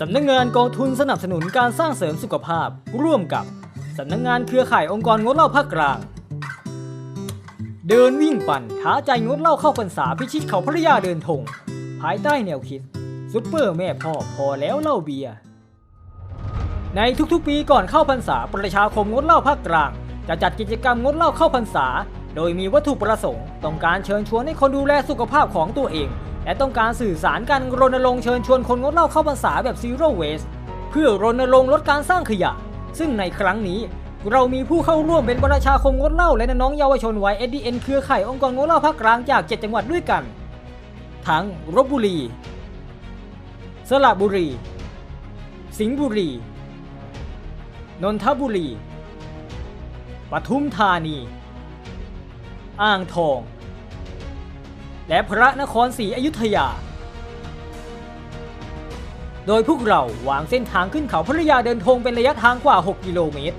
สำนักงานกองทุนสนับสนุนการสร้างเสริมสุขภาพ ร่วมกับสำนักงานเครือข่ายองค์กรงดเหล้าภาคกลาง เดินวิ่งปั่นท้าใจงดเหล้าเข้าพรรษาพิชิตเขาพระยาเดินธงภายใต้แนวคิดซุปเปอร์แม่พ่อพอแล้วเหล้าเบียร์ในทุกๆปีก่อนเข้าพรรษาประชาคมงดเหล้าภาคกลาง จะจัดกิจกรรมงดเหล้าเข้าพรรษา โดยมีวัตถุประสงค์ต้องการเชิญชวนให้คนดูแลสุขภาพของตัวเอง และต้องการสื่อสารการรณรงค์เชิญชวนคนงดเหล้าเข้าพรรษาแบบ zero waste เพื่อรณรงค์ลดการสร้างขยะ ซึ่งในครั้งนี้เรามีผู้เข้าร่วมเป็นประชาคมงดเหล้าและน้องเยาวชนวัย SDN เครือข่ายองค์กรงดเหล้าภาคกลางจาก 7 จังหวัดด้วยกัน ทั้งลบบุรี สระบุรี สิงห์บุรี นนทบุรี ปทุมธานี อ่างทอง และพระนครศรีอยุธยา โดยพวกเราวางเส้นทางขึ้นเขาพระยาเดินทงเป็นระยะทางกว่า 6 กิโลเมตร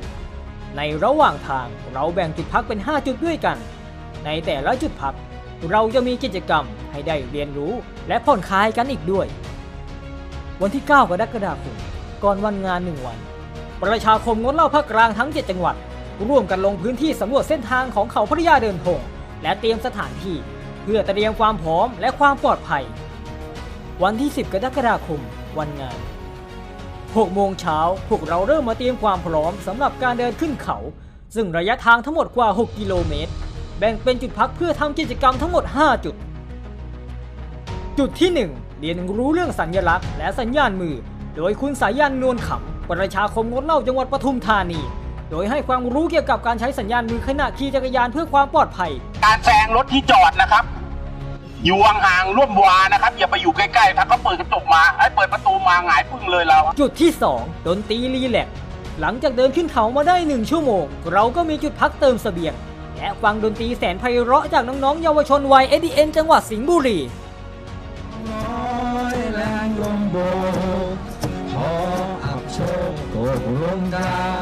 ในระหว่างทางเราแบ่งจุดพักเป็น 5 จุดด้วยกัน ในแต่ละจุดพักเราจะมีกิจกรรมให้ได้เรียนรู้และผ่อนคลายกันอีกด้วย วันที่ 9 กรกฎาคมก่อนวันงาน1วัน ประชาคมงดเหล้าภาคกลางทั้ง 7 จังหวัด ร่วมกันลงพื้นที่สำรวจเส้นทางของเขาพระยาเดินธงและเตรียมสถานที่ พื่อเตรียมความพร้อมและความปลอดภัย วันที่ 10 กรกฎาคม วันงาน 6 โมงเช้าพวกเราเริ่มมาเตรียมความพร้อมสำหรับการเดินขึ้นเขา ซึ่งระยะทางทั้งหมดกว่า 6 กิโลเมตร แบ่งเป็นจุดพักเพื่อทำกิจกรรมทั้งหมด 5 จุด จุดที่ 1 เรียนรู้เรื่องสัญลักษณ์และสัญญาณมือ โดยคุณสายันนวลขำประชาคมงดเหล้าจังหวัดปทุมธานี โดยให้ความรู้เกี่ยวกับการใช้สัญญาณมือขณะขี่จักรยานเพื่อความปลอดภัย การแซงรถที่จอดนะครับ อยู่ห่างๆร่วมวานะครับ อย่าไปอยู่ใกล้ๆ ถ้าเขาเปิดกระจกมาไอ้เปิดประตูมาหงายปึ้งเลยเราจุดที่ 2 ดนตรีรีแลกซ์หลังจากเดินขึ้นเขามาได้ 1 ชั่วโมง เราก็มีจุดพักเติมเสบียง และฟังดนตรีแสนไพเราะจากน้องๆ เยาวชนวัย ADN จังหวัดสิงห์บุรีน้อยแรงลมโบกพออับโชคตกลงกลา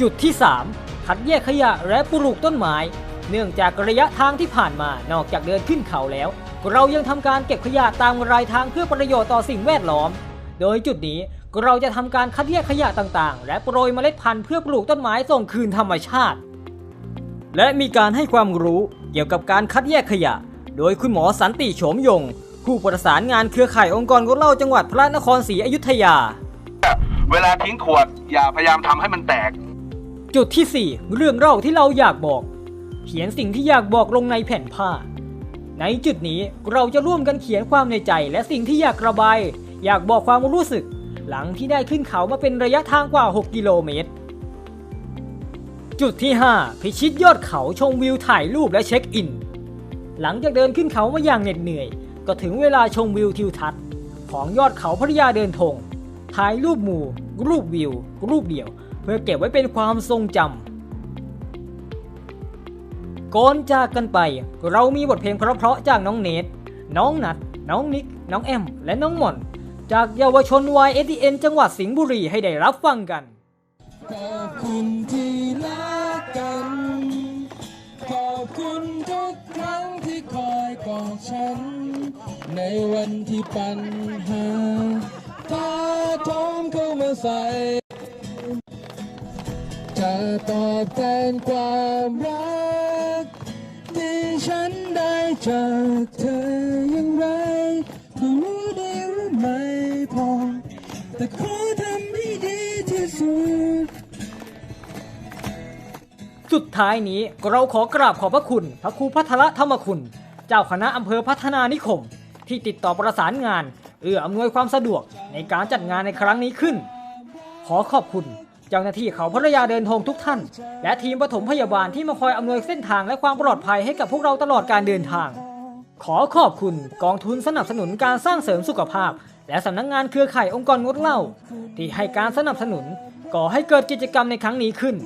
จุดที่ 3 คัดแยกขยะและปลูกต้นไม้ เนื่องจากระยะทางที่ผ่านมานอกจากเดินขึ้นเขาแล้ว เรายังทำการเก็บขยะตามรายทางเพื่อประโยชน์ต่อสิ่งแวดล้อม โดยจุดนี้เราจะทำการคัดแยกขยะต่างๆ และโปรยเมล็ดพันธุ์เพื่อปลูกต้นไม้ส่งคืนธรรมชาติ และมีการให้ความรู้เกี่ยวกับการคัดแยกขยะ โดยคุณหมอสันติโฉมยง ผู้ประสานงานเครือข่ายองค์กรงดเหล้าจังหวัดพระนครศรีอยุธยา เวลาทิ้งขวดอย่าพยายามทำให้มันแตก จุดที่ 4 เรื่องเล่าที่เราอยากบอก เขียนสิ่งที่อยากบอกลงในแผ่นผ้า ในจุดนี้เราจะร่วมกันเขียนความในใจและสิ่งที่อยากระบาย อยากบอกความรู้สึก หลังที่ได้ขึ้นเขามาเป็นระยะทางกว่า 6 กิโลเมตร จุดที่ 5 พิชิตยอดเขาชมวิวถ่ายรูปและเช็คอิน หลังจากเดินขึ้นเขามาอย่างเหน็ดเหนื่อย ก็ถึงเวลาชมวิวทิวทัศน์ ของยอดเขาพระยาเดินธงถ่ายรูปหมู่ รูปวิว รูปเดี่ยว เพื่อเก็บไว้เป็นความทรงจำก่อนจากกันไป เรามีบทเพลงเพราะๆจากน้องเนทน้องนัด น้องนิก น้องแอม และน้องหม่อน จากเยาวชน YSDN จังหวัดสิงห์บุรีให้ได้รับฟังกันขอบคุณที่รักกัน ขอบคุณทุกครั้งที่คอยกอดฉัน ในวันที่ปัญหาถ้าโทมเข้ามาใส่ จะตอบแทนความรัก ที่ฉันได้จากเธออย่างไรรู้ดีหรือไม่พอ แต่ขอทำให้ดีที่สุด สุดท้ายนี้เราขอกราบขอบพระคุณ พระครูพัทรธรรมคุณ เจ้าคณะอำเภอพัฒนานิคม ที่ติดต่อประสานงาน เอื้ออำนวยความสะดวกในการจัดงานในครั้งนี้ขึ้น ขอขอบคุณ เจ้าหน้าที่เขาพระยาเดินทงทุกท่าน และทีมปฐมพยาบาลที่มาคอยอำนวยเส้นทางและความปลอดภัยให้กับพวกเราตลอดการเดินทาง ขอขอบคุณกองทุนสนับสนุนการสร้างเสริมสุขภาพ และสำนักงานเครือข่ายองค์กรงดเหล้าที่ให้การสนับสนุนก่อให้เกิดกิจกรรมในครั้งนี้ขึ้น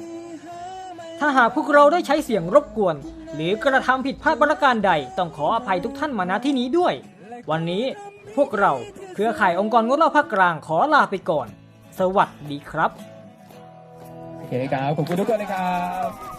ถ้าหากพวกเราได้ใช้เสียงรบกวน หรือกระทำผิดพลาดประการใดต้องขออภัยทุกท่านมาณที่นี้ด้วย วันนี้พวกเราเครือข่ายองค์กรงดเหล้าภาคกลางขอลาไปก่อน สวัสดีครับ โอเคครับ ขอบคุณทุกคนเลยครับ